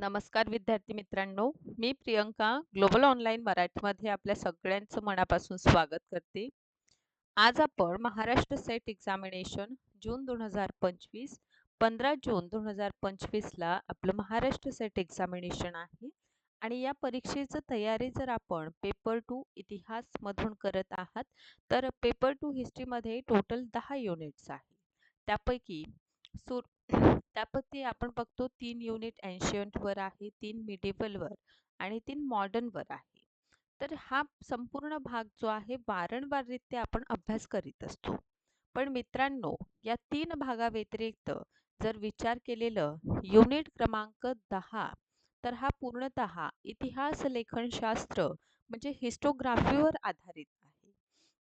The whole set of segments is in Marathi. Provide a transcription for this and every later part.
नमस्कार विद्यार्थी मित्रांनो मी प्रियंका ग्लोबल ऑनलाईन मराठीमध्ये आपल्या सगळ्यांचं मनापासून स्वागत करते. आज आपण महाराष्ट्र सेट एक्झामिनेशन जून दोन हजार पंचवीस पंधरा जून दोन हजार पंचवीसला आपलं महाराष्ट्र सेट एक्झामिनेशन आहे. आणि या परीक्षेचं तयारी जर आपण पेपर टू इतिहासमधून करत आहात तर पेपर टू हिस्ट्रीमध्ये टोटल दहा युनिट्स आहे. त्यापैकी सुर त्यापैकी आपण बघतो तीन युनिट एन्शियंटवर आहे तीन मिडेबलवर आणि तीन मॉडर्नवर आहे. तर हा संपूर्ण भाग जो आहे वारंवाररित्या आपण अभ्यास करीत असतो. पण मित्रांनो या तीन भागाव्यतिरिक्त जर विचार केलेलं युनिट क्रमांक दहा तर हा पूर्णतः इतिहास लेखनशास्त्र म्हणजे हिस्टोग्राफीवर आधारित आहे.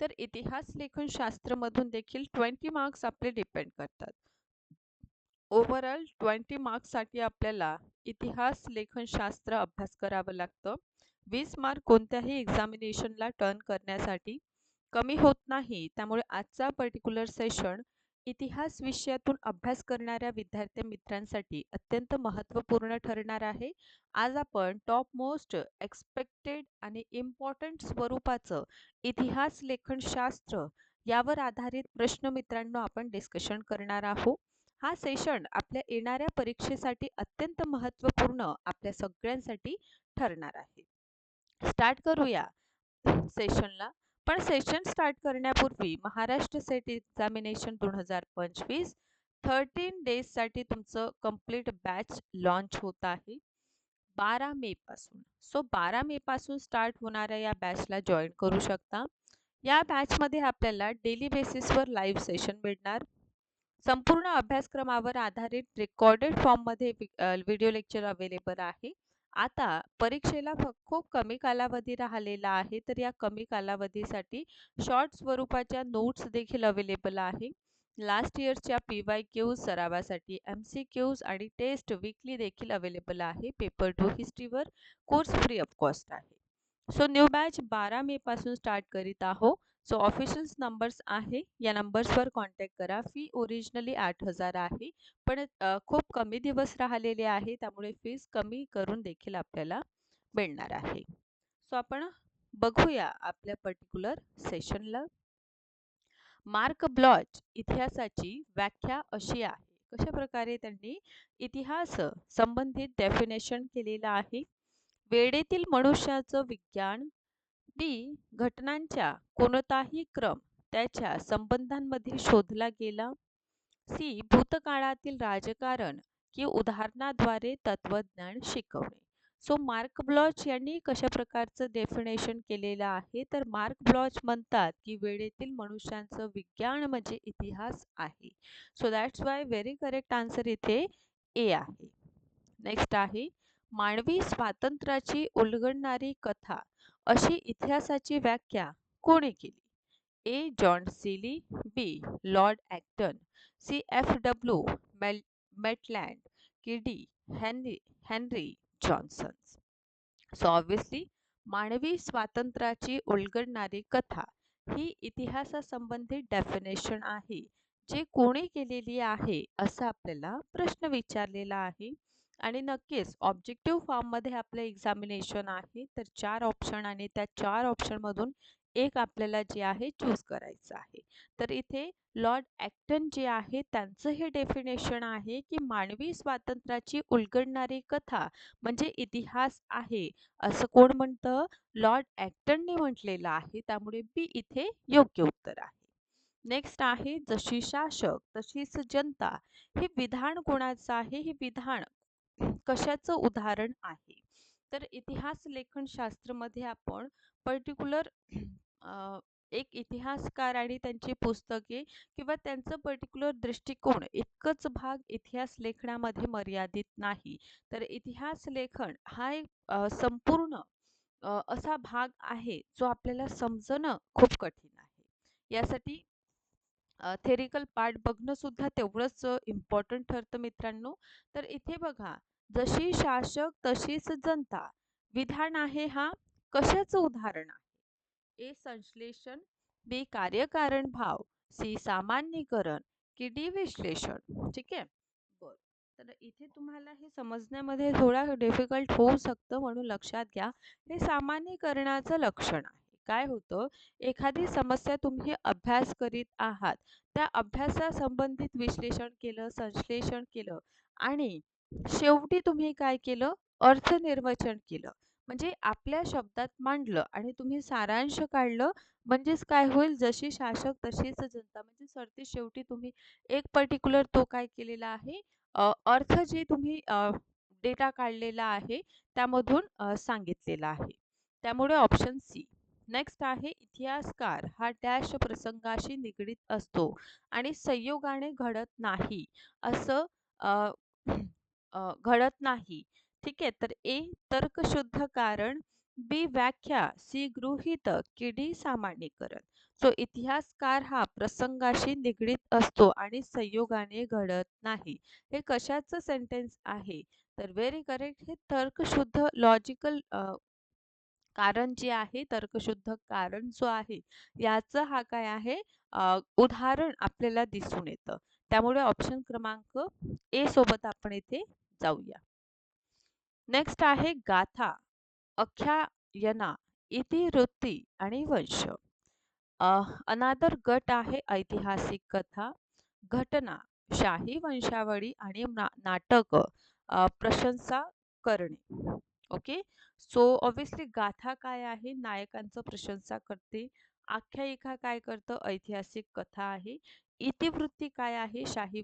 तर इतिहास लेखनशास्त्र मधून देखील ट्वेंटी मार्क्स आपले डिपेंड करतात. ओव्हरऑल ट्वेंटी मार्क्ससाठी आपल्याला इतिहास लेखनशास्त्र अभ्यास करावं लागतं. वीस मार्क कोणत्याही एक्झामिनेशनला टर्न करण्यासाठी कमी होत नाही. त्यामुळे आजचा पर्टिक्युलर सेशन इतिहास विषयातून अभ्यास करणाऱ्या विद्यार्थी मित्रांसाठी अत्यंत महत्त्वपूर्ण ठरणार आहे. आज आपण टॉप मोस्ट एक्सपेक्टेड आणि इम्पॉर्टंट स्वरूपाचं इतिहास लेखनशास्त्र यावर आधारित प्रश्न मित्रांनो आपण डिस्कशन करणार आहोत. हा सेशन आपल्या येणाऱ्या परीक्षेसाठी अत्यंत महत्त्वपूर्ण आपल्या सगळ्यांसाठी ठरणार आहे. स्टार्ट करूया सेशनला पण सेशन स्टार्ट करण्यापूर्वी महाराष्ट्र सेट एक्झामिनेशन दोन हजार पंचवीस थर्टीन डेजसाठी तुमचं कंप्लीट बॅच लॉन्च होत आहे. बारा मे पासून. सो बारा मे पासून स्टार्ट होणाऱ्या या बॅचला जॉईन करू शकता. या बॅचमध्ये आपल्याला डेली बेसिसवर लाईव्ह सेशन मिळणार. संपूर्ण अभ्यासक्रमावर आधारित रेकॉर्डेड फॉर्ममध्ये व्हिडिओ लेक्चर अवेलेबल आहे. आता परीक्षेला खूप कमी कालावधी राहिलेला आहे तर या कमी कालावधीसाठी शॉर्ट स्वरूपाच्या नोट्स देखील अवेलेबल आहे. लास्ट इयरच्या पी वाय क्यूज सरावासाठी एम सी क्यूज आणि टेस्ट वीकली देखील अवेलेबल आहे. पेपर टू हिस्ट्रीवर कोर्स फ्री ऑफ कॉस्ट आहे. सो न्यू बॅच बारा मे पासून स्टार्ट करीत आहो सो ऑफिशियल्स नंबर्स आहे या नंबर्सवर कॉन्टॅक्ट करा. फी ओरिजिनली आठ हजार आहे पण खूप कमी दिवस राहिलेले आहे त्यामुळे फीस कमी करून देखील आपल्याला मिळणार आहे. सो आपण बघूया आपल्या पर्टिक्युलर सेशनला मार्क ब्लॉच इतिहासाची व्याख्या अशी आहे. कशा प्रकारे त्यांनी इतिहास संबंधित डेफिनेशन केलेलं आहे? वेळेतील मनुष्याचं विज्ञान बी घटनांच्या कोणताही क्रम त्याच्या संबंधांमध्ये शोधला गेला? सी. भूतकाळातील राजकारण की उदाहरणाद्वारे तत्वज्ञान शिकवणे? सो मार्क ब्लॉच यांनी कशा प्रकारचं डेफिनेशन केलेलं आहे? तर मार्क ब्लॉच म्हणतात की वेळेतील मनुष्यांचं विज्ञान म्हणजे इतिहास आहे. So that's why very correct answer इथे ए आहे. नेक्स्ट आहे मानवी स्वातंत्र्याची उलगडणारी कथा अशी इतिहासाची व्याख्या कोणी केली? A. John Seeley B. Lord Acton C. F. W. Mail Maitland की D. Henry Henry Johnson so obviously मानवी स्वातंत्र्याची उलगडणारी कथा ही इतिहासासंबंधित डेफिनेशन आहे जे कोणी केलेली आहे असा आपल्याला प्रश्न विचारलेला आहे. आणि नक्कीच ऑब्जेक्टिव्ह फॉर्ममध्ये आपलं एक्झामिनेशन आहे तर चार ऑप्शन आणि त्या चार ऑप्शनमधून एक आपल्याला जे आहे चूज करायचं आहे. तर इथे लॉर्ड ॲक्टन जे आहे त्यांचं हे डेफिनेशन आहे की मानवी स्वातंत्र्याची उलगडणारी कथा म्हणजे इतिहास आहे असं कोण म्हणतं? लॉर्ड ॲक्टनने म्हटलेलं आहे त्यामुळे बी इथे योग्य उत्तर आहे. नेक्स्ट आहे जशी शासक तशीच जनता. हे विधान कोणाचं आहे? हे विधान कशाचं उदाहरण आहे? तर इतिहास लेखन आपण पर्टिक्युलर एक इतिहासकार आणि त्यांची पुस्तके किंवा त्यांचं पर्टिक्युलर दृष्टिकोन एकच भाग इतिहास लेखनामध्ये मर्यादित नाही. तर इतिहास लेखन हा एक संपूर्ण असा भाग आहे जो आपल्याला समजणं खूप कठीण आहे. यासाठी थेरिकल पार्ट बघणं सुद्धा तेवढंच इम्पॉर्टंट ठरतं मित्रांनो. तर इथे बघा जशी शासक तशीच जनता. विधान आहे हा कशाचं उदाहरण आहे? ए संश्लेषण बी कार्यकारण भाव सी सामान्यीकरण की डी विश्लेषण. ठीक आहे? बर. तर इथे तुम्हाला हे समजण्यामध्ये थोडा डिफिकल्ट होऊ शकतं म्हणून लक्षात घ्या. हे सामान्यीकरणाचं लक्षण आहे. काय होतं? एखादी समस्या तुम्ही अभ्यास करीत आहात. त्या अभ्यासासंबंधित विश्लेषण केलं संश्लेषण केलं आणि शेवटी तुम्ही काय केलं? अर्थनिर्वचन केलं. म्हणजे आपल्या शब्दात मांडलं आणि तुम्ही सारांश काढलं. म्हणजेच काय होईल? जशी शासक तशीच जनता. म्हणजे सरते शेवटी तुम्ही एक पर्टिक्युलर तो काय केलेला आहे? अर्थ जे तुम्ही डेटा काढलेला आहे त्यामधून सांगितलेला आहे. त्यामुळे ऑप्शन सी नेक्स्ट आहे इतिहासकार. हा डॅश प्रसंगाशी निगडीत असतो आणि संयोगाने घडत नाही. असं घडत नाही. ठीक आहे तर ए तर्कशुद्ध कारण. बी व्याख्या. सी गृहित. की डी सामान्यीकरण. सो इतिहासकार हा प्रसंगाशी निगडीत असतो आणि संयोगाने घडत नाही. हे कशाचं सेंटेन्स आहे? तर व्हेरी करेक्ट हे तर्कशुद्ध लॉजिकल कारण जे आहे तर्कशुद्ध कारण जो आहे याचं हा काय आहे उदाहरण आपल्याला दिसून येतं. त्यामुळे ऑप्शन क्रमांक ए सोबत आपण इथे जाऊया. नेक्स्ट आहे गाथा अख्यायना इतिवृत्ती आणि वंश. अनादर गट आहे ऐतिहासिक कथा घटना शाही वंशावळी आणि नाटक प्रशंसा करणे ओके? सो ऑब्विसली गाथा काय आहे? नायकांचं प्रशंसा करते. आख्यायिका काय करतं? ऐतिहासिक कथा आहे. इतिवृत्ती काय आहे? शाही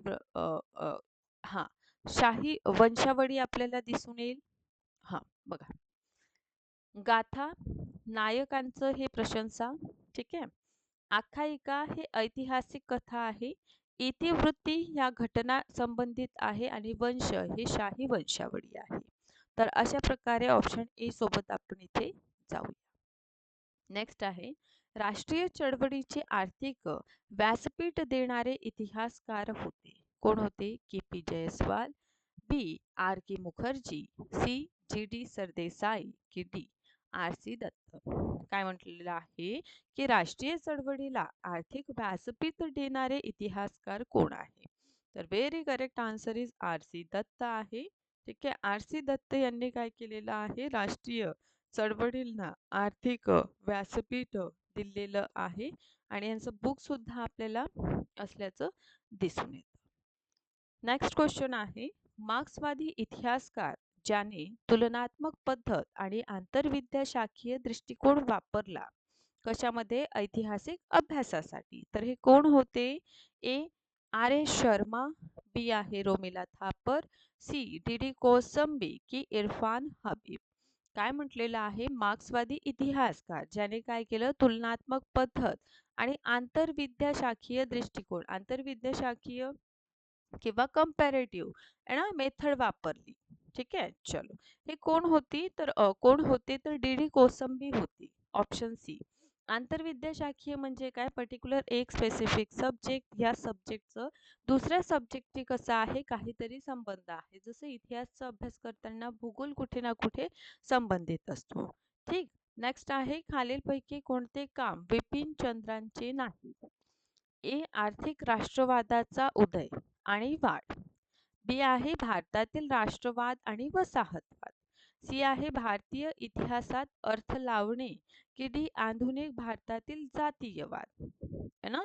हा. शाही वंशावळी आपल्याला दिसून येईल. हा बघा. गाथा नायकांचं हे प्रशंसा ठीक आहे? आख्यायिका हे ऐतिहासिक कथा आहे. इतिवृत्ती या घटना संबंधित आहे आणि वंश हे शाही वंशावळी आहे. तर अशा प्रकारे ऑप्शन ए सोबत आपण इथे जाऊया. नेक्स्ट आहे राष्ट्रीय चळवळीचे आर्थिक व्यासपीठ देणारे इतिहासकार होते. कोण होते? K P Jayaswal B R K Mukherjee C G D Sardesai की डी आर सी दत्त. काय म्हटलेलं आहे? की राष्ट्रीय चळवळीला आर्थिक व्यासपीठ देणारे इतिहासकार कोण आहे? तर very correct answer is R C Dutt आहे. ठीक आहे. आर सी दत्त यांनी काय केलेलं आहे? राष्ट्रीय चळवळींना आर्थिक व्यासपीठ दिलेलं आहे आणि यांचं बुक सुद्धा आपल्याला असल्याचं दिसून येतं. नेक्स्ट क्वेश्चन आहे. मार्क्सवादी इतिहासकार ज्याने तुलनात्मक पद्धत आणि आंतरविद्याशाखीय दृष्टिकोन वापरला कशामध्ये? ऐतिहासिक अभ्यासासाठी. तर हे कोण होते? A. R S Sharma B आहे Romila Thapar C D D Kosambi की इरफान हबीब. काय म्हटलेलं आहे? मार्क्सवादी इतिहासकार ज्याने काय केलं? तुलनात्मक पद्धत आणि आंतरविद्याशाखीय दृष्टिकोन. आंतरविद्याशाखीय किंवा कम्पॅरेटिव्ह ना मेथड वापरली. ठीक आहे? चलो. हे कोण होती? तर कोण होते? तर डी डी कोसंबी होती. ऑप्शन सी आंतरविद्याशाखीय म्हणजे काय? पर्टिक्युलर एक स्पेसिफिक सब्जेक्ट या सब्जेक्टचं दुसऱ्या सब्जेक्टची कसं आहे? काहीतरी संबंध आहे. जसं इतिहासचा अभ्यास करताना भूगोल कुठे ना कुठे संबंधित असतो. ठीक? नेक्स्ट आहे खालीलपैकी कोणते काम बिपिन चंद्रांचे नाही? ए आर्थिक राष्ट्रवादाचा उदय आणि वाढ. बी आहे भारतातील राष्ट्रवाद आणि वसाहत. सी आहे भारतीय इतिहासात अर्थ लावणे की आधुनिक भारतातील जातीयवाद. है ना?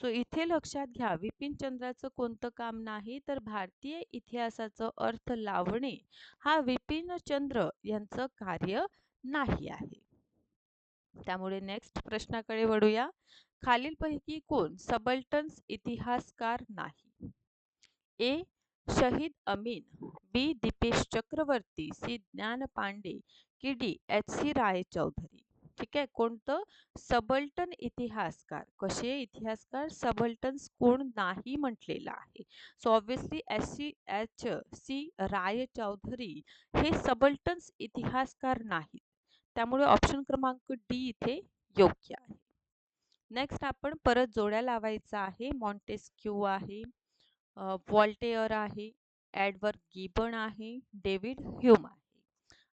सो इथे लक्षात घ्या विपिन चंद्राचं कोणतं काम नाही तर भारतीय इतिहासाचं अर्थ लावणे हा विपिन चंद्र यांचं कार्य नाही आहे. त्यामुळे नेक्स्ट प्रश्नाकडे वळूया. खालीलपैकी कोण सबल्टन्स इतिहासकार नाही? A Shahid Amin B. Dipesh Chakrabarty C. Gyan Pande की. D. H. C. Ray Chaudhuri ठीक आहे? कोणतं? सबल्टन इतिहासकार. कसे इतिहासकार? सबल्टन्स कोण नाही म्हटलेला आहे. So obviously S C H C Ray Chaudhuri हे सबल्टन्स इतिहासकार नाहीत. त्यामुळे ऑप्शन क्रमांक डी इथे योग्य आहे. नेक्स्ट आपण परत जोड्या लावायचा आहे. मॉन्टेस्क्यू आहे. वॉल्टेअर आहे ॲडवर्ड गिबन आहे डेव्हिड ह्यूम आहे.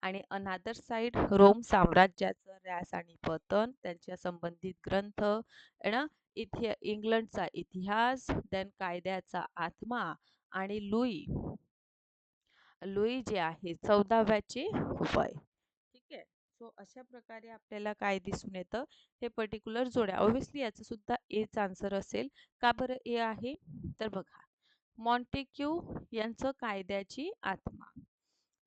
आणि अनादर साइड रोम साम्राज्याचं रॅस आणि पतन त्यांच्या संबंधित ग्रंथ ना इथे इंग्लंडचा इतिहास देन कायद्याचा आत्मा आणि लुई. लुई जे आहे चौदाव्याचे वय. ठीक आहे? सो अशा प्रकारे आपल्याला काय दिसून येतं? हे पर्टिक्युलर जोड्या. ऑब्विसली याचं सुद्धा एच आन्सर असेल. का बरं ए आहे? तर बघा. मॉन्टेक्यू यांचं कायद्याची आत्मा.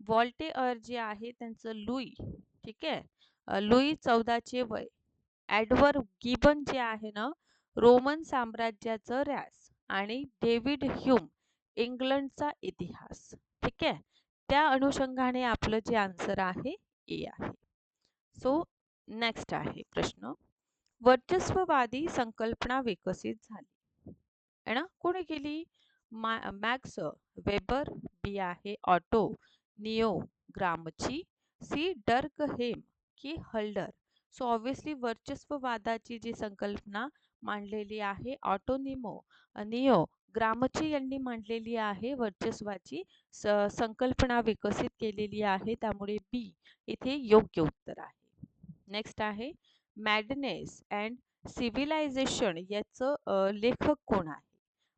वॉल्टेअर जे आहे त्यांचं लुई ठीक आहे? लुई चौदाचे वय. ॲडवर गिबन जे आहे ना रोमन साम्राज्याचं रॅस आणि डेव्हिड ह्यूम इंग्लंडचा इतिहास ठीक आहे? त्या अनुषंगाने आपलं जे आन्सर आहे ए आहे. सो नेक्स्ट आहे प्रश्न. वर्चस्ववादी संकल्पना विकसित झाली. है ना? कोणी केली? मॅक्स वेबर बी आहे Otto neo Gramsci C Durkheim की हल्डर. सो ऑब्विसली वर्चस्ववादाची जी संकल्पना मांडलेली आहे ऑटोनिमो निओ ग्रामची यांनी मांडलेली आहे वर्चस्वाची स संकल्पना विकसित केलेली आहे त्यामुळे बी इथे योग्य उत्तर आहे. नेक्स्ट आहे मॅडनेस अँड सिव्हिलायझेशन याचं लेखक कोण आहे?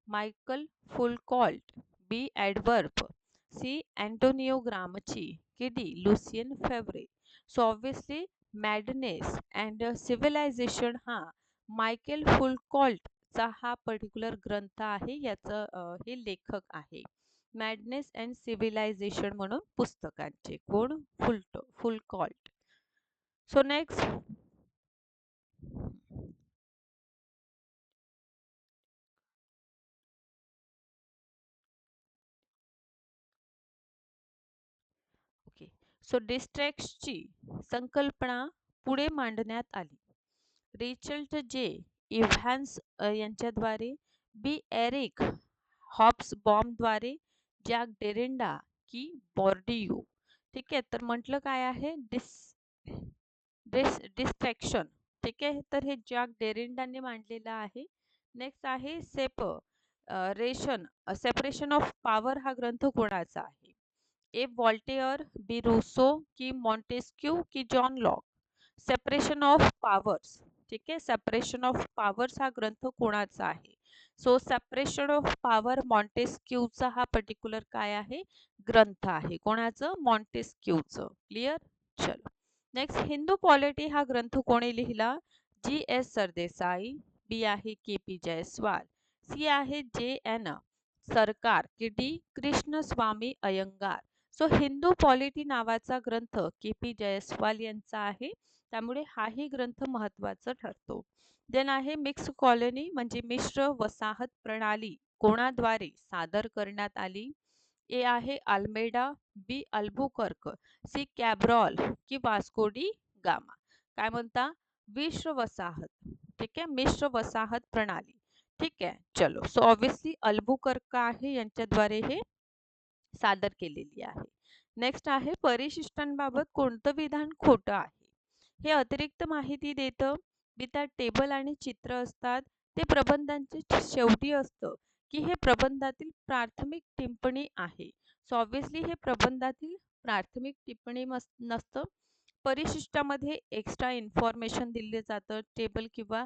Michael Foucault B Edward C Antonio Gramsci की D Lucien Febvre so obviously madness and civilization हा मायकेल फुलकॉल्टचा हा पर्टिक्युलर ग्रंथ आहे याचं हे लेखक आहे. मॅडनेस अँड सिव्हिलायझेशन म्हणून पुस्तकांचे. कोण? फुलटो फुलकॉल्ट. सो नेक्स्ट सो डिस्ट्रॅक्सची संकल्पना पुढे मांडण्यात आली. रिचल्ट जे इव्हॅन्स यांच्याद्वारे बी एरिक हॉप्स बॉम्बद्वारे जॅक डेरेंडा की बॉर्डियू ठीक आहे तर म्हटलं काय आहे? डिस डिस डिस्ट्रॅक्शन ठीक आहे तर हे जॅक डेरेंडाने मांडलेलं आहे. नेक्स्ट आहे separation separation of power हा ग्रंथ कोणाचा आहे? ए वॉल्टेअर बी रुसो की मॉन्टेस्क्यू की John Locke. Separation of powers ठीक आहे? सेपरेशन ऑफ पॉवर्स हा ग्रंथ कोणाचा आहे? सो सेपरेशन ऑफ पॉवर मॉन्टेस्क्यूचा हा पर्टिक्युलर काय आहे? ग्रंथ आहे. कोणाचं? मॉन्टेस्क्यूचं. क्लिअर चल. नेक्स्ट हिंदू पॉलिटी हा ग्रंथ कोणी लिहिला? जी एस सरदेसाई बी आहे के पी जयस्वाल सी आहे जे एन सरकार की D Krishnaswami Aiyangar. So Hindu polity नावाचा ग्रंथ के पी जयस्वाल यांचा आहे. त्यामुळे हाही ग्रंथ महत्त्वाचा ठरतो. देन आहे मिक्स कॉलनी म्हणजे मिश्र वसाहत प्रणाली कोणाद्वारे सादर करण्यात आली? ए आहे Almeida B Albuquerque C Cabral की वास्कोडी गामा. काय म्हणता? मिश्र वसाहत. ठीक आहे? मिश्र वसाहत प्रणाली. ठीक आहे? चलो. सो ऑब्विसली अल्बुकर्क आहे यांच्याद्वारे हे सादर केलेली आहे. नेक्स्ट आहे परिशिष्टांबाबत कोणतं विधान खोटं आहे? हे अतिरिक्त माहिती देतं की त्यात टेबल आणि चित्र असतात ते प्रबंधांचे शेवटी असतं की हे प्रबंधातील प्राथमिक टिप्पणी आहे. सो ऑब्विसली हे प्रबंधातील प्राथमिक टिप्पणी नसतं. परिशिष्टामध्ये एक्स्ट्रा इन्फॉर्मेशन दिले जातं टेबल किंवा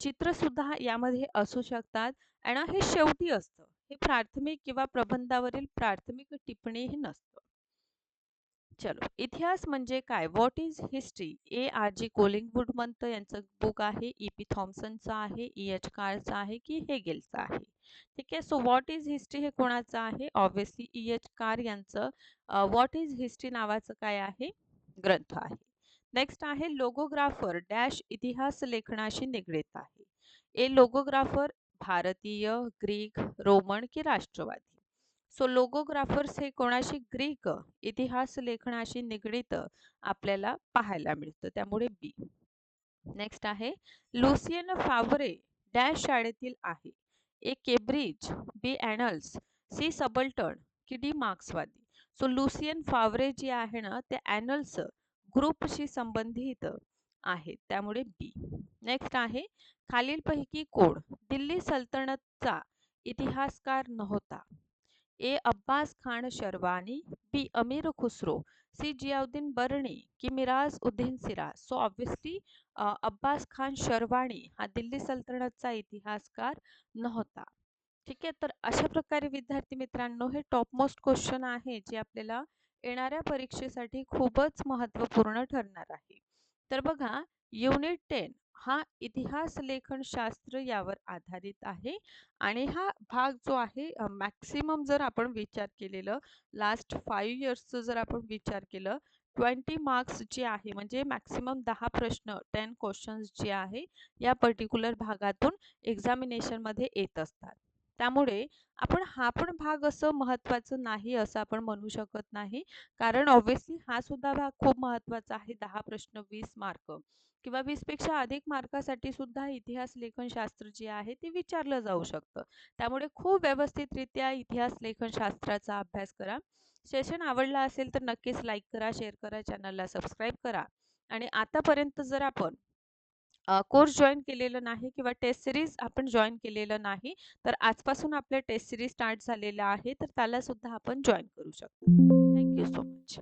चित्र सुद्धा यामध्ये असू शकतात आणि हे शेवटी असतं. हे प्राथमिक किंवा प्रबंधावरील प्राथमिक टिप्पणीही नसतं. चलो इतिहास म्हणजे काय? What is history A R. G. Collingwood म्हणतं यांचं बुक आहे. E. ई पी थॉम्सनचं आहे. ई एच कारचं आहे की हेगेलचं आहे. ठीक आहे? सो व्हॉट इज हिस्ट्री हे कोणाचं आहे? ऑब्व्हियसली ई एच कार यांचं व्हॉट इज हिस्ट्री नावाचं काय आहे? ग्रंथ आहे. नेक्स्ट आहे लोगोग्राफर डॅश इतिहास लेखनाशी निगडीत आहे. ए लोगोग्राफर भारतीय ग्रीक रोमन की राष्ट्रवादी. सो लोगोग्राफर्स हे कोणाशी ग्रीक इतिहास लेखनाशी निगडीत आपल्याला पाहायला मिळतं. त्यामुळे बी नेक्स्ट आहे लुसियन फावरे डॅश शाळेतील आहे. A Cambridge B Annales C subaltern की डी मार्क्सवादी सो लुसियन फावरे जे आहे ना ते अॅनल्स ग्रुपशी संबंधित आहेत त्यामुळे बी नेक्स्ट आहे खालीलपैकी कोण दिल्ली सल्तनतचा इतिहासकार नव्हता. A. Abbas Khan Sherwani B. Amir Khusrau C. Ziauddin Barani की मिराज उद्दीन सिराज सो ऑब्विसली अब्बास खान शर्वाणी हा दिल्ली सल्तनतचा इतिहासकार नव्हता. ठीक आहे. तर अशा प्रकारे विद्यार्थी मित्रांनो, हे टॉपमोस्ट क्वेश्चन आहे, जे आपल्याला येणाऱ्या परीक्षेसाठी खूपच महत्त्वपूर्ण ठरणार आहे. तर बघा, युनिट टेन हा इतिहास लेखनशास्त्र यावर आधारित आहे आणि हा भाग जो आहे मॅक्सिमम जर आपण विचार केलेलं, लास्ट फाईव्ह इयर्सचं जर आपण विचार केलं, 20 मार्क्स जे आहे, म्हणजे मॅक्सिमम दहा प्रश्न, टेन क्वेश्चन्स जे आहे, या पर्टिक्युलर भागातून एक्झामिनेशनमध्ये येत असतात. त्यामुळे आपण हा पण भाग असं महत्त्वाचं नाही, असं आपण म्हणू शकत नाही. कारण ऑब्व्हियसली हा सुद्धा भाग खूप महत्त्वाचा आहे. दहा प्रश्न वीस मार्क किंवा 20 पेक्षा अधिक मार्कासाठी सुद्धा इतिहास लेखनशास्त्र जे आहे, ते विचारलं जाऊ शकतं. त्यामुळे खूप व्यवस्थितरित्या इतिहास लेखनशास्त्राचा अभ्यास करा. सेशन आवडला असेल तर नक्कीच लाईक करा, शेअर करा, चॅनलला सबस्क्राईब करा आणि आतापर्यंत जर आपण कोर्स जॉईन केलेलं नाही किंवा टेस्ट सिरीज आपण जॉईन केलेलं नाही, तर आजपासून आपल्या टेस्ट सिरीज स्टार्ट झालेल्या आहे, तर त्याला सुद्धा आपण जॉईन करू शकतो. Thank you so much.